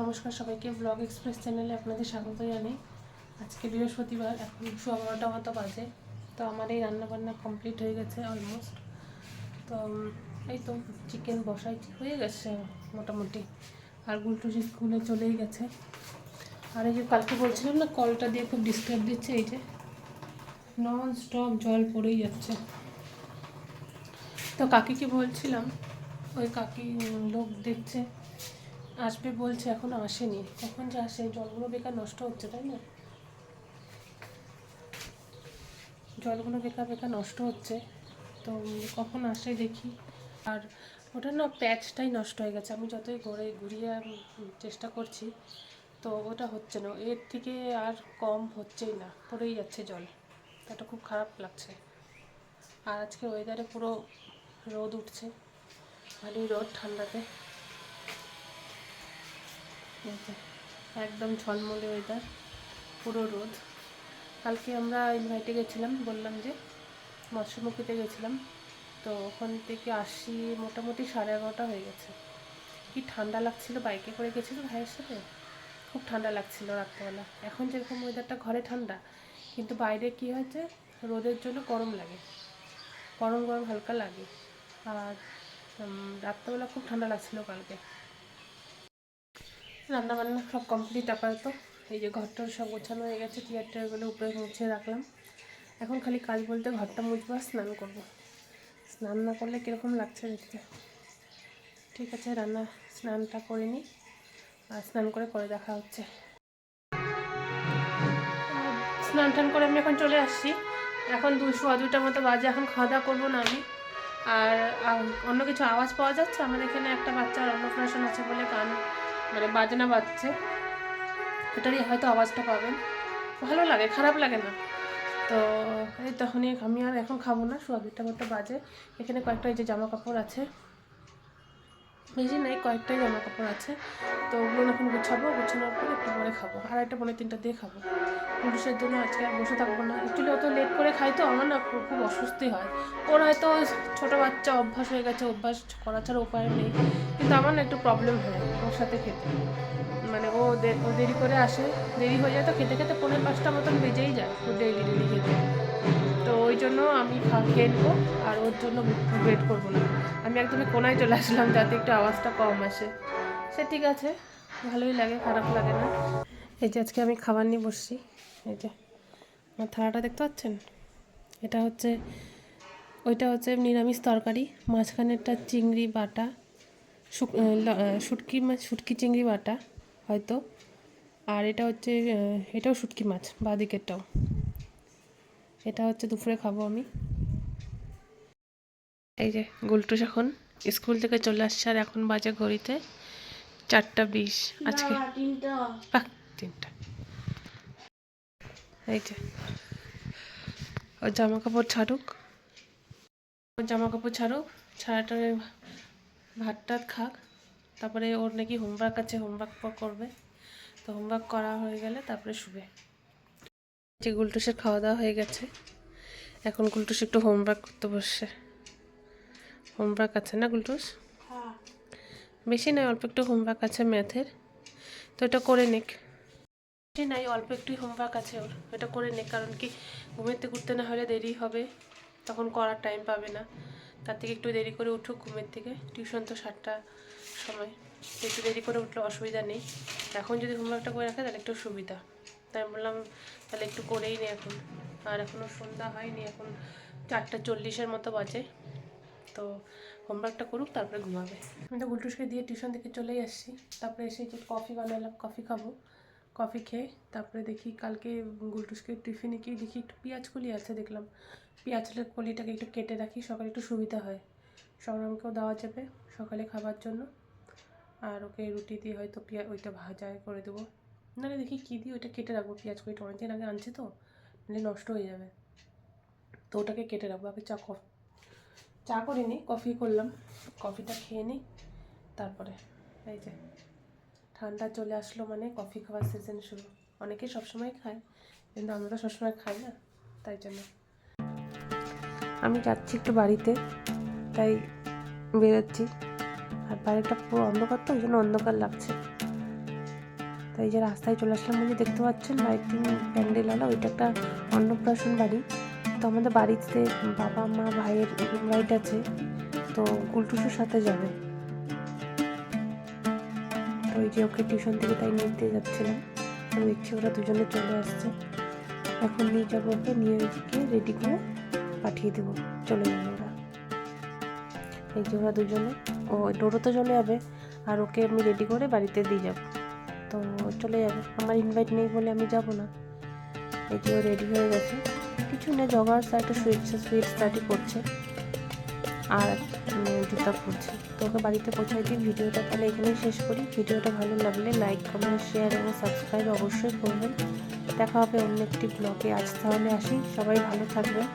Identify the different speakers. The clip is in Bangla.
Speaker 1: নমস্কার সবাইকে ব্লগ এক্সপ্রেস চ্যানেলে আপনাদের স্বাগত জানাই। আজকে বৃহস্পতিবার, এখন সোয়া বারোটা মতো বাজে, তো আমার এই রান্নাবান্না কমপ্লিট হয়ে গেছে অলমোস্ট তো এই তো চিকেন বসাই হয়ে গেছে মোটামুটি। আর গুলটুসি স্কুলে চলেই গেছে। আর এই যে কালকে বলছিলাম না, কলটা দিয়ে খুব ডিস্টার্ব দিচ্ছে, এই যে নন স্টপ জল পড়েই যাচ্ছে। তো কাকিকে বলছিলাম, ওই কাকি লোক দেখছে আসবে বলছে, এখনও আসেনি। কখন যে আসে, জলগুলো বেকার নষ্ট হচ্ছে, তাই না? জলগুলো বেকার বেকার নষ্ট হচ্ছে, তো কখন আসে দেখি। আর ওটা না প্যাচটাই নষ্ট হয়ে গেছে। আমি যতই ঘুরে ঘুরিয়ে চেষ্টা করছি, তো ওটা হচ্ছে না। এর থেকে আর কম হচ্ছেই না, পড়েই যাচ্ছে জল। এটা খুব খারাপ লাগছে। আর আজকে ওয়েদারে পুরো রোদ উঠছে। ভালোই রোদ ঠান্ডাতে। একদম ঝলমলে ওয়েদার পুরো রোদ। কালকে আমরা ইনভাইটে গেছিলাম, বললাম যে মৎস্যমুখীতে গেছিলাম। তো ওখান থেকে আসি, মোটামুটি সাড়ে এগারোটা হয়ে গেছে। কি ঠান্ডা লাগছিল বাইকে করে গেছিল ভাইয়ের সাথে? খুব ঠান্ডা লাগছিল রাত্রেবেলা। এখন যেরকম ওয়েদারটা ঘরে ঠান্ডা। কিন্তু বাইরে কি হয়েছে, রোদের জন্য গরম লাগে। গরম গরম হালকা লাগে। আর রাত্রেবেলা খুব ঠান্ডা লাগছিল কালকে। রান্না বান্না সব কমপ্লিট আপাতত। এই যে ঘরটার সব গোছানো হয়ে গেছে চেয়ার টেয়ারগুলো উপরে মুছে রাখলাম। এখন খালি কাজ বলতে ঘরটা মুছবো স্নান করব। স্নান না করলে কীরকম লাগছে দেখতে? ঠিক আছে, রান্না, স্নানটা করে নিই। আর স্নান করে পরে দেখা হচ্ছে। স্নান টান করে আমি এখন চলে আসছি। এখন দুশো দুটার মতো বাজে, এখন খাওয়া দাওয়া করব না আমি। আর অন্য কিছু আওয়াজ পাওয়া যাচ্ছে? আমাদের এখানে একটা বাচ্চার অন্য অন্নপ্রাশন আছে বলে গান মানে বাজনা বাজছে। এটারই হয়তো আওয়াজটা পাবেন। ভালো লাগে, খারাপ লাগে না। তো এই তখনই আমি আর এখন খাব না, সোয়া মতো বাজে। এখানে কয়েকটা এই যে জামা কাপড় আছে। বেশি নেই, কয়েকটাই জামা কাপড় আছে। তো ওগুলো এখন গুছাবো, গুছানোর পরে একটু পরে খাব। আড়াইটা পনেরো তিনটা দিয়ে খাব। পুরুষের জন্য আজকে আর বসে থাকব না। অ্যাকচুয়ালি অত লেট করে খাই তো, আমার না খুব অস্বস্তি হয়। ওর হয়তো ছোটো বাচ্চা অভ্যাস হয়ে গেছে, অভ্যাস করা ছাড়া উপায় নেই। কিন্তু আমার না একটু প্রবলেম হয় ওর সাথে খেতে। মানে ও ও দেরি করে আসে, দেরি হয়ে যায় তো খেতে খেতে পনেরো পাঁচটা মতন বেজেই যায় ও ডেইলি ডেলি খেতে। তো ওই জন্য আমি খেয়ে নেব আর ওর জন্য ওয়েট করব না। আমি একদমই কোনায় চলে আসলাম যাতে একটু আওয়াজটা কম আসে। সে ঠিক আছে, ভালোই লাগে, খারাপ লাগে না। এই যে আজকে আমি খাবার নিয়ে বসছি। এই যে আমার থালাটা দেখতে পাচ্ছেন? এটা হচ্ছে ওইটা হচ্ছে নিরামিষ তরকারি মাঝখানেরটা চিংড়ি বাটা শুটকি মাছ শুটকি চিংড়ি বাটা হয়তো আর এটা হচ্ছে এটাও শুটকি মাছ বাদিকেরটাও। এটা হচ্ছে দুপুরে খাব আমি। এই যে গুলটুস এখন স্কুল থেকে চলে আসছে আর এখন বাজে ঘড়িতে চারটা বিশ আজকে তিনটা। এই যে। ওর জামা কাপড় ছাড়ুক। ওর জামা কাপড় ছাড়ুক ছাড়াটা ভাত টাত খাক। তারপরে ওর নাকি হোমওয়ার্ক আছে হোমওয়ার্ক করবে। তো হোমওয়ার্ক করা হয়ে গেলে তারপরে শুবে। যে গুলটুসের খাওয়া দাওয়া হয়ে গেছে। এখন গুলটুস একটু হোমওয়ার্ক করতে বসছে। হোমওয়ার্ক আছে না গুলটুস? বেশি নয় অল্প একটু হোমওয়ার্ক আছে ম্যাথের তো এটা করে নিক। বেশি নাই, অল্প একটু হোমওয়ার্ক আছে ওর। এটা করে নিক কারণ কি ঘুমেতে ঘুরতে না হলে দেরি হবে, তখন করার টাইম পাবে না। তার থেকে একটু দেরি করে উঠুক ঘুমের থেকে। টিউশন তো সাতটা সময়। একটু দেরি করে উঠলে অসুবিধা নেই। এখন যদি হোমওয়ার্কটা করে রাখে, তাহলে একটু সুবিধা। তাই বললাম, তাহলে একটু করেই নি এখন। আর এখনও সন্ধ্যা হয়নি, এখন চারটা চল্লিশের মতো বাজে। তো হোমওয়ার্কটা করুক, তারপরে ঘুমাবে। আমি তো গুলটুসকে দিয়ে টিউশন থেকে চলেই আসছি। তারপরে এসে কফি বানালাম কফি খাব। কফি খেয়ে তারপরে দেখি কালকে গুলটুসকে টিফিনে কি দেখি একটু পেঁয়াজ কলি আছে দেখলাম। পেঁয়াজের কলিটাকে একটু কেটে রাখি, সকালে একটু সুবিধা হয়। সংগ্রামকেও দেওয়া যাবে সকালে খাবার জন্য। আর ওকে রুটি দিয়ে হয়তো পেঁয়াজ ওইটা ভাজা করে দেবো। নাহলে দেখি কী দিই ওইটা কেটে রাখব, পেঁয়াজ কলিটা অনেকদিন আগে আনছে তো, নাহলে নষ্ট হয়ে যাবে। তো ওটাকে কেটে রাখব, আগে চা কফি, চা করিনি কফি করলাম। কফিটা খেয়ে নিই, তারপরে, এই যে। ঠান্ডা চলে আসলো মানে কফি খাওয়ার সিজন শুরু। অনেকেই সবসময় খায়, কিন্তু আমরা তো সবসময় খাই না, তাই জন্য। আমি যাচ্ছি একটু বাড়িতে, তাই বেরোচ্ছি। আর বাড়িটা পুরো অন্ধকার তো, ওই জন্য অন্ধকার লাগছে। তাই যে রাস্তায় চলে আসলাম যে দেখতে পাচ্ছেন লাইটিং আলা, ওইটা একটা অন্নপ্রাশন বাড়ি। তো আমাদের বাড়িতে বাবা, মা, ভাইয়ের ইনভাইট আছে, তো গুলটুসুর সাথে যাবে। ওই যে ওকে টিউশন থেকে তাই নিতে যাচ্ছিলাম। তো দেখছি ওরা দুজনে চলে আসছে। এখন নিয়ে যাব ওকে, নিয়ে গিয়ে রেডি করে পাঠিয়ে দেবো। চলে যাবে ওরা। এই যে ওরা দুজনে। ও, ডোরো তো চলে যাবে। আর ওকে আমি রেডি করে বাড়িতে দিয়ে যাব। তো চলে যাবে। আমার ইনভাইট নেই বলে আমি যাব না। এই যে রেডি হয়ে গেছে। কিছু না, জগার একটা সুইট সুইট স্টাডি করছে। আর জুতা পরছে। তোকে বাড়িতে পৌঁছাই দিই ভিডিওটা তাহলে এখানেই শেষ করি। ভিডিওটা ভালো লাগলে লাইক কমেন্ট শেয়ার এবং সাবস্ক্রাইব অবশ্যই করবেন। দেখা হবে অন্য একটি ব্লগে আজ তাহলে আসি। সবাই ভালো থাকবেন।